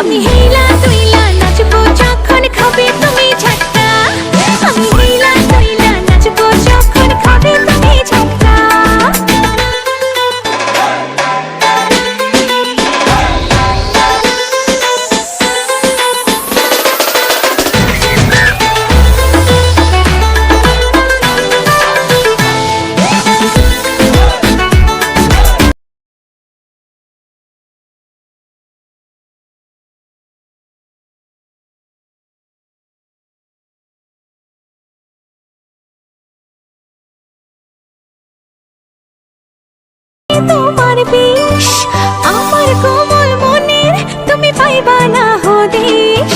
আমি হেলা তুইলা নাচবো যখন খাবে তো বানা হদিশ